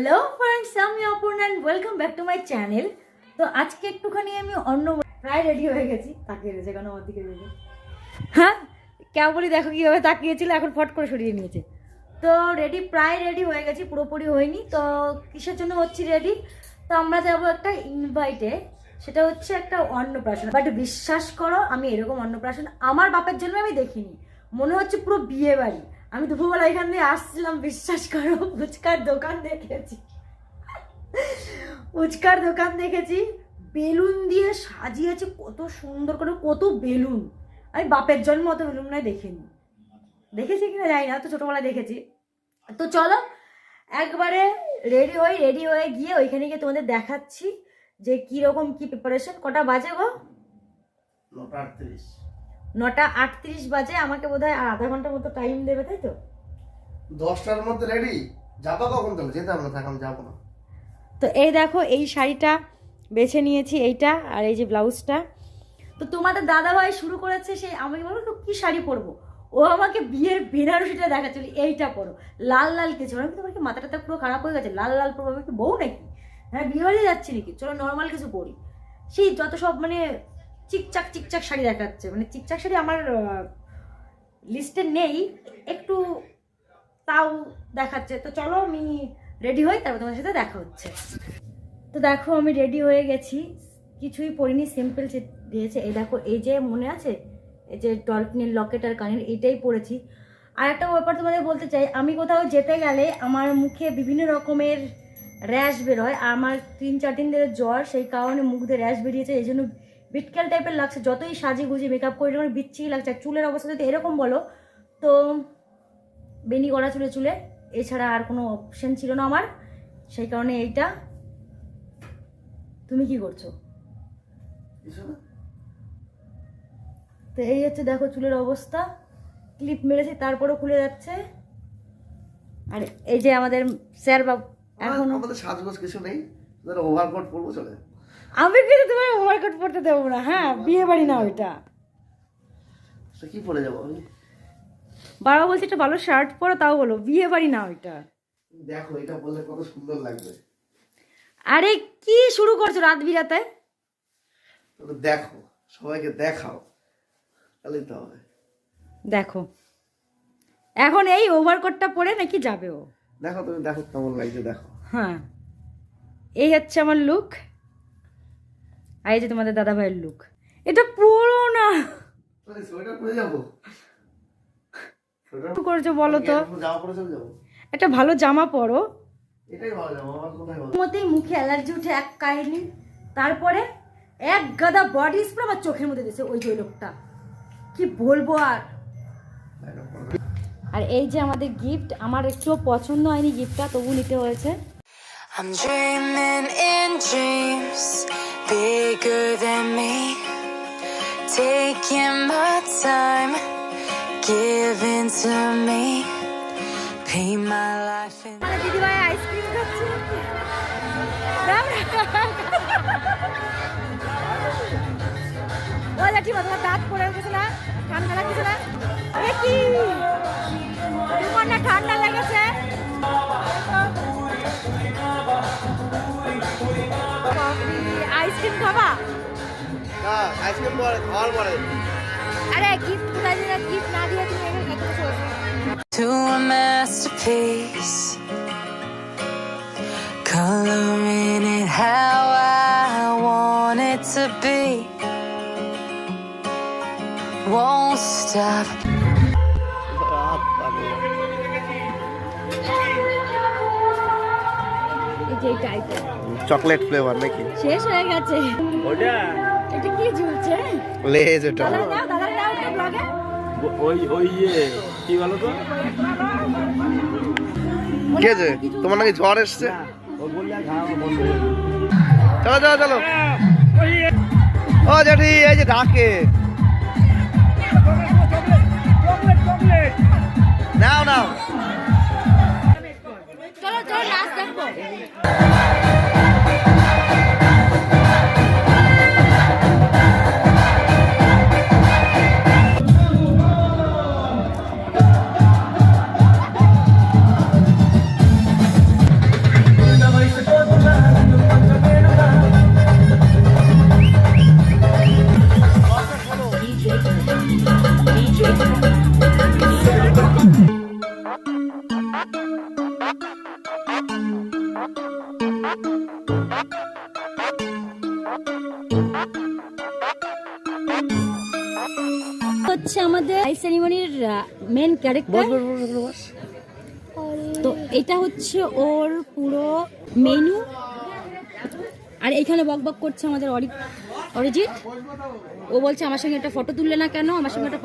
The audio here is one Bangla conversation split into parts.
হ্যালো ফ্রেন্ডস আমি Aparna and welcome back to my channel তো আজকে একটুখানি আমি অন্য প্রায় রেডি হয়ে গেছি। তাকিয়ে রয়েছে কেন? আমার দিকে রয়েছে। হ্যাঁ? বলি দেখো কীভাবে তাকিয়েছিল, এখন ফট করে সরিয়ে নিয়েছে। তো রেডি প্রায় রেডি হয়ে গেছি, পুরোপুরি হয়নি। তো কিসের জন্য হচ্ছি রেডি তো আমরা যাব একটা ইনভাইটে সেটা হচ্ছে একটা অন্নপ্রাশন। বাট বিশ্বাস করো, আমি এরকম অন্নপ্রাশন আমার বাপের জন্য আমি দেখিনি। মনে হচ্ছে পুরো বিয়ে বাড়ি। আমি দুপুরবেলা এখান দিয়ে আসছিলাম, বিশ্বাস করো, ফুচকার দোকান দেখেছি। ফুচকার দোকান দেখেছি, বেলুন দিয়ে সাজিয়েছে, কত সুন্দর করে, কত বেলুন। আমি বাপের জন্ম অত বেলুন নয় দেখিনি। দেখেছি কিনা জানি না, তো ছোটোবেলায় দেখেছি। তো চলো, একবারে রেডি হই রেডি হয়ে গিয়ে ওইখানে গিয়ে তোমাদের দেখাচ্ছি যে কীরকম কী প্রিপারেশন কটা বাজে গো? নটা আটত্রিশ বাজে আমাকে বোধহয় আর আধা ঘণ্টার মতো টাইম দেবে তাই তো? দশটার মধ্যে রেডি যাবা কখন তাহলে? যেতাম না থাক আমি যাব না। তো এই দেখো এই শাড়িটা বেছে নিয়েছি এইটা আর এই যে ব্লাউজটা। তো তোমাদের দাদাভাই শুরু করেছে সেই আমি বলো তো কী শাড়ি পরবো? ও আমাকে বিয়ের বেনারসিটা দেখাচ্ছিল এইটা পরো। লাল লাল কিছু। আমি তোমার কি মাথাটা পুরো খারাপ হয়ে গেছে? লাল লাল পরবো? আমি কি বউ নাকি? হ্যাঁ বিয়ে বাড়ি যাচ্ছি নাকি? চলো নর্মাল কিছু পরি। সেই যত সব মানে চিকচাক চিকচাক শাড়ি দেখাচ্ছে। মানে চিকচাক শাড়ি আমার লিস্টে নেই। একটু তাও দেখাচ্ছে। তো চলো আমি রেডি হই, তারপর তোমার সাথে দেখা হচ্ছে। তো দেখো, আমি রেডি হয়ে গেছি। কিছুই পরিনি সিম্পল দিয়েছে। এই দেখো, এই যে মনে আছে? এই যে ডলফিনের লকেট আর কানের, এইটাই পরেছি। আর একটা ব্যাপার তোমাদের বলতে চাই, আমি কোথাও যেতে গেলে আমার মুখে বিভিন্ন রকমের র্যাশ বেরোয়। আমার তিন চার দিন ধরে জ্বর, সেই কারণে মুখ দিয়ে র্যাশ বেরিয়েছে। এই জন্য বিটকেল টাইপের লাগছে যতই সাজি গুজি মেকআপ করে আমার বিচ্ছি লাগছে। আর চুলের অবস্থা যদি এরকম বলো তো বেনি করা চুলে চুলে এছাড়া আর কোনো অপশন ছিল না আমার। সেই কারণে এইটা। তুমি কি করছ? তো এই হচ্ছে দেখো চুলের অবস্থা। ক্লিপ মেরেছি তারপরও খুলে যাচ্ছে। আর এই যে আমাদের স্যার বাবু এখন এখন আমাদের সাজগোজ কিছু নেই ওভারকোট পরবো চলে আমি কিন্তু তোমার ওভারকোট পড়তে দেবো না হ্যাঁ? বিয়ে বাড়ি না ওইটা তো কি পরে যাব আমি? বাবা বলছে একটা ভালো শার্ট পরো তাও বলো বিয়ে বাড়ি না ওইটা দেখো এটা বললে কত সুন্দর লাগবে। আরে কি শুরু করছ রাত বিরাতে? দেখো সবাইকে দেখাও। তাহলেই তো হবে। দেখো। এখন এই ওভারকোটটা পরে নাকি যাবে ও? দেখো তুমি দেখো কেমন লাগছে দেখো। হ্যাঁ। এই হচ্ছে আমার লুক আর এই যে তোমাদের দাদা ভাইয়ের লুক এটা পুরো না। করছ বলো তো? একটা ভালো জামা পরো। মতেই মুখে অ্যালার্জি উঠে এক কাহিনি। তারপরে এক গাদা বডি স্প্রে আমার চোখের মধ্যে দিয়েছে ওই যে লোকটা। কি বলব আর? আর এই যে আমাদের গিফট আমার একটুও পছন্দ হয়নি গিফটটা তবু নিতে হয়েছে। I'm dreaming in dreams bigger than me. Taking my time, giving to me. Paint my life in. মানে না ঠান্ডা লাগছে না কি তোমার আইসক্রিম খাবা? না আইসক্রিম পরে খাওয়ার পরে। আরে গিফট কোথায় দিলে? গিফট না দিয়ে তুমি এখানে খেতে বসে To a masterpiece, coloring it how I want it to be. Won't stop. এই যে এই টাইপের চকলেট ফ্লেভার নাকি? শেষ হয়ে গেছে। ওটা? এটা কি ঝুলছে? লেজ ওটা দাদা দাদা দাও একটা ব্লগে ওই ওই ইয়ে কি বলো তো? কে যে তোমার নাকি জ্বর এসছে? ও বললে আর খাওয়া বন্ধ চলো চলো চলো। ও জ্যাঠি এই যে ডাকে। নাও নাও। চলো চলো নাচ দেখব। মেন ক্যারেক্টার তো এটা হচ্ছে ওর পুরো মেনু আর এইখানে বক বক করছে আমাদের অরি অরিজিৎ। ও বলছে আমার সঙ্গে একটা ফটো তুললে না কেন? আমার সঙ্গে একটা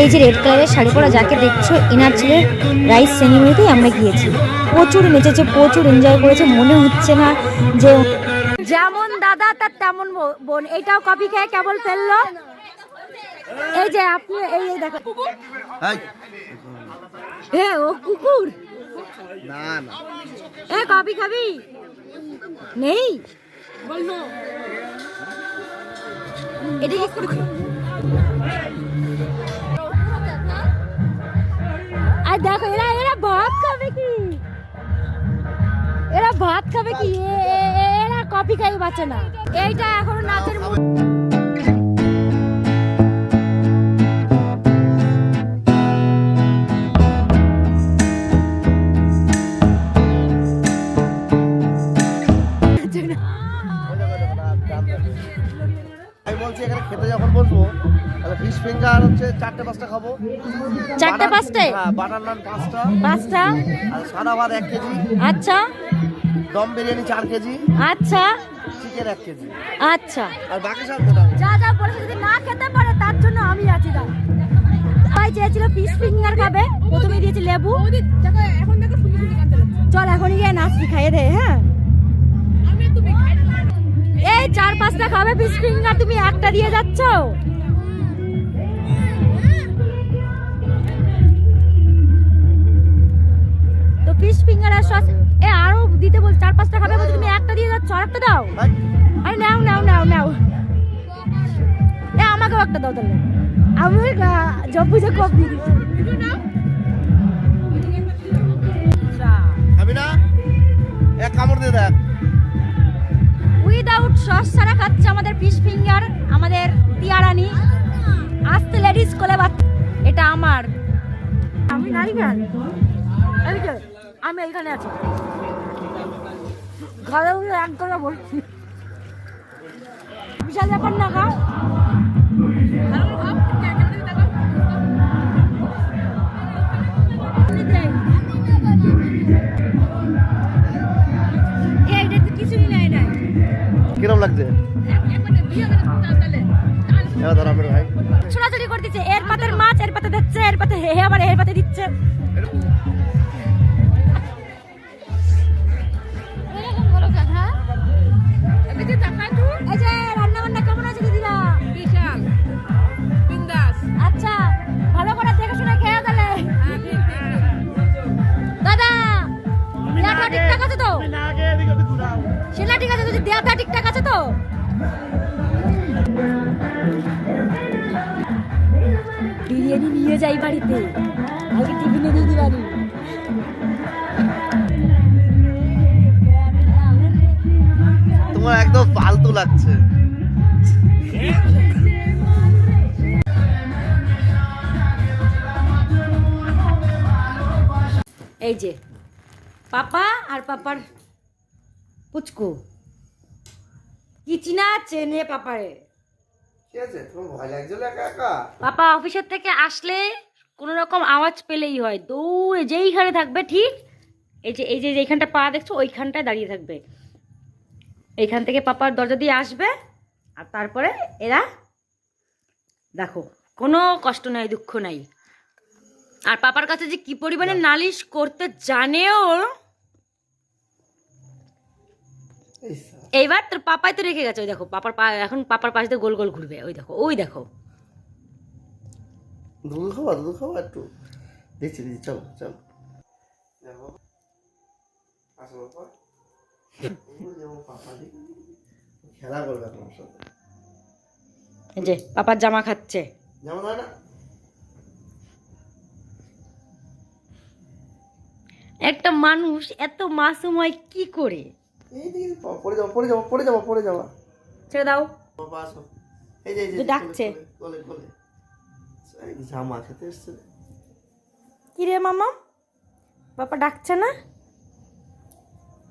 এই যে রেড কালারের শাড়ি পরা যাকে দেখছ এনার ছেলের রাইস সেনিমনিতেই আমরা গিয়েছি। প্রচুর নেচেছে প্রচুর এনজয় করেছে মনে হচ্ছে না যে যেমন দাদা তার তেমন বোন। এটাও কপি খেয়ে কেবল ফেলল। এই যে আপনি এই দেখো হ্যাঁ ও কুকুর। না না। এ কপি খাবি? নেই? এটা কি আর দেখো এরা এরা ভাত খাবে কি? এরা ভাত খাবে কি? এরা কফি খাই বাঁচে না। এইটা এখন নাচের ফিঙ্গার হচ্ছে চারটে পাঁচটা খাব। চারটে পাঁচটায় হ্যাঁ বাটার নান পাঁচটা পাঁচটা? আর সাদা ভাত এক কেজি। আচ্ছা। দম বিরিয়ানি চার কেজি। আচ্ছা। চিকেন এক কেজি। আচ্ছা। আর বাকি সব মোটামুটি যা যা বলেছে যদি না খেতে পারে তার জন্য আমি আছি দাও। ভাই চেয়েছিল পিস ফিঙ্গার খাবে। প্রথমে দিয়েছি লেবু। এখন চল এখনই গিয়ে নাচবি খাইয়ে দে হ্যাঁ? এই চার পাঁচটা খাবে পিস ফিঙ্গার তুমি একটা দিয়ে যাচ্ছ? ফিশ ফিঙ্গার আর সস। এ আরও দিতে বল চার পাঁচটা খাবে বলছে তুমি একটা দিয়ে যাচ্ছ আর একটা দাও। আরে নাও নাও নাও নাও। এ আমাকেও একটা দাও তাহলে। আমি জব বুঝে কপ দিয়ে দিচ্ছি। খাবি না? এক কামড় দিয়ে দেখ। উইদাউট সস ছাড়া খাচ্ছে আমাদের ফিশ ফিঙ্গার আমাদের টিয়ারানি আসতে লেডিস কোলে বাচ্চা এটা আমার। আমি নাই গান আমি এইখানে আছি। ঘরে উঠে এক করে বলছি। বিশাল ব্যাপার না কিরম লাগছে? ভাই। ছোড়াছুড়ি করতেছে এর পাতের মাছ এর পাতে দিচ্ছে এর পাতে হে আবার এর পাতে দিচ্ছে। টিফিনে তোমার একদম ফালতু লাগছে। এই যে পাপা আর পাপার পুচকু। কি চিনা চেনে পাপারে? কি আছে? তোমার ভয় লাগছিল একা একা? পাপা অফিসের থেকে আসলে কোনো রকম আওয়াজ পেলেই হয়। দৌড়ে যেইখানে থাকবে ঠিক এই যে এই যে যেইখানটা পা দেখছ ওইখানটায় দাঁড়িয়ে থাকবে। এইখান থেকে পাপার দরজা দিয়ে আসবে আর তারপরে এরা দেখো কোনো কষ্ট নাই দুঃখ নাই। আর পাপার কাছে যে কি পরিমাণে নালিশ করতে জানেও এইবার তোর পাপাই তো রেখে গেছে ওই দেখো পাপার পা এখন পাপার পাশ দিয়ে গোল গোল ঘুরবে ওই দেখো ওই দেখো। দুধ খাওয়া দুধ খাওয়া একটু চলো চলো। খেলা করবে তোমার সাথে। যে পাপার জামা খাচ্ছে। না? একটা মানুষ এত মাসুম হয় কি করে? এই দিকে প- পড়ে যাব পড়ে যাব পড়ে যাব যাব ছেড়ে দাও। ডাকছে। জামা খেতে এসছে। কি রে মামা? পাপা ডাকছে না?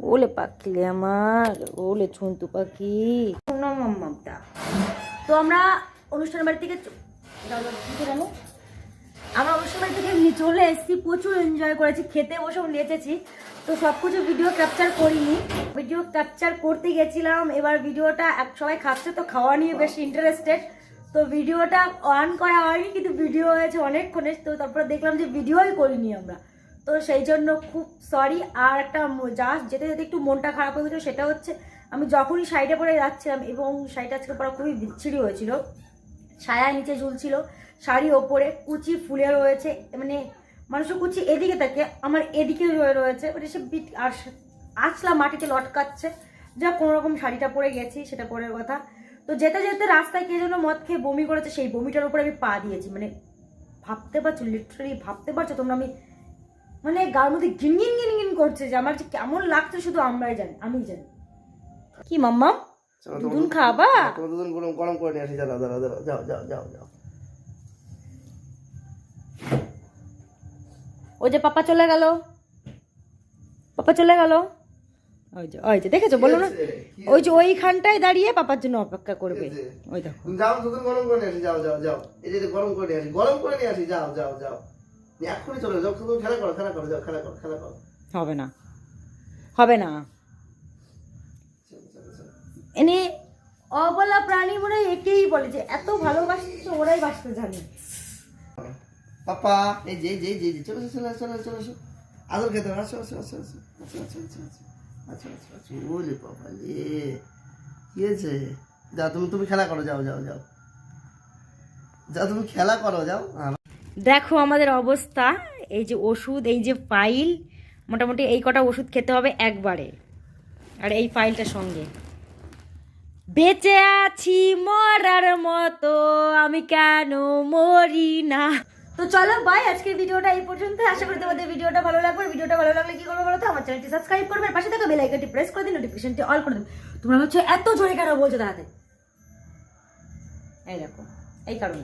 ওলে পাখলে আমার ওলে ছন্তু পাখি। না তো আমরা অনুষ্ঠান বাড়ি থেকে? আমরা অনুষ্ঠান বাড়ি থেকে চলে এসেছি প্রচুর এনজয় করেছি খেতে বসেও নেচেছি। তো সব কিছু ভিডিও ক্যাপচার করিনি। ভিডিও ক্যাপচার করতে গেছিলাম এবার ভিডিওটা এক- সবাই খাচ্ছে তো খাওয়া নিয়ে বেশ ইন্টারেস্টেড তো ভিডিওটা অন করা হয়নি, কিন্তু ভিডিও হয়েছে অনেকক্ষণে, তো তারপরে দেখলাম যে ভিডিওই করিনি আমরা। তো সেই জন্য খুব সরি আর একটা যা যেতে যেতে একটু মনটা খারাপ হয়ে সেটা হচ্ছে আমি যখনই শাড়িটা পরে যাচ্ছিলাম, এবং শাড়িটা আজকে পরা খুবই বিচ্ছিরি হয়েছিল, ছায়া নিচে ঝুলছিল, শাড়ি ওপরে কুচি ফুলে রয়েছে মানে মানুষের কুচি এদিকে থাকে, আমার এদিকে রয়ে রয়েছে মানে সে বিট আর মাটিতে লটকাচ্ছে যা কোনো রকম শাড়িটা পরে গেছি, সেটা পরের কথা। তো যেতে যেতে রাস্তায় কে যেন মদ খেয়ে বমি করেছে সেই বমিটার উপরে আমি পা দিয়েছি। মানে ভাবতে পারছ লিটারালি ভাবতে পারছ তোমরা আমি মানে গার মধ্যে গিনগিন গিনগিন করছে যে আমার যে কেমন লাগছে শুধু আমরাই জানি আমি জানি। কি মাম্মা দুধুন খাবা? দুধুন গরম গরম করে নিয়ে আসি দাঁড়াও দাঁড়াও যাও যাও যাও যাও। ওই যে পাপা চলে গেল। পাপা চলে গেল। ওই যে ওই যে দেখেছ? বলো না। ওই যে ওইখানটায় দাঁড়িয়ে পাপার জন্য অপেক্ষা করবে। ওই দেখো। যাও দুধ গরম করে আসি যাও যাও যাও। এই যে গরম করে আসি গরম করে নিয়ে আসি যাও যাও যাও। এক্ষুনি চলে যাও তুমি খেলা করো খেলা করো যাও খেলা করো খেলা করো। হবে না। হবে না। এনে অবলা প্রাণী মনে একেই বলে যে এত ভালোবাসছে ওরাই বাসতে জানে। পাপা এই যে যে যে চলে চলে চলে চলে আসো আদর খেতে আসো আসো আসো আসো আসো আসো আসো আচ্ছা আচ্ছা আচ্ছা। বাবা রে কি হয়েছে যাও তুমি তুমি খেলা করো, যাও যাও যাও। যাও তুমি খেলা করো, যাও। দেখো আমাদের অবস্থা, এই যে ওষুধ, এই যে ফাইল, মোটামুটি এই কটা ওষুধ খেতে হবে একবারে। আর এই ফাইলটার সঙ্গে। বেঁচে আছি মরার মতো, আমি কেন মরি না? তো চলো বাই আজকের ভিডিওটা এই পর্যন্ত। আশা করি তোমাদের ভিডিওটা ভালো লাগবে। ভিডিওটা ভালো লাগলে কি করব বলো তো? আমার চ্যানেলটি সাবস্ক্রাইব করবে। পাশে থাকা বেল আইকনটি প্রেস করে দিন নোটিফিকেশনটি অল করে দেবে তোমরা হচ্ছে এত জোরে কেন বলছো দাঁড়াতে এই দেখো, এই কারণে।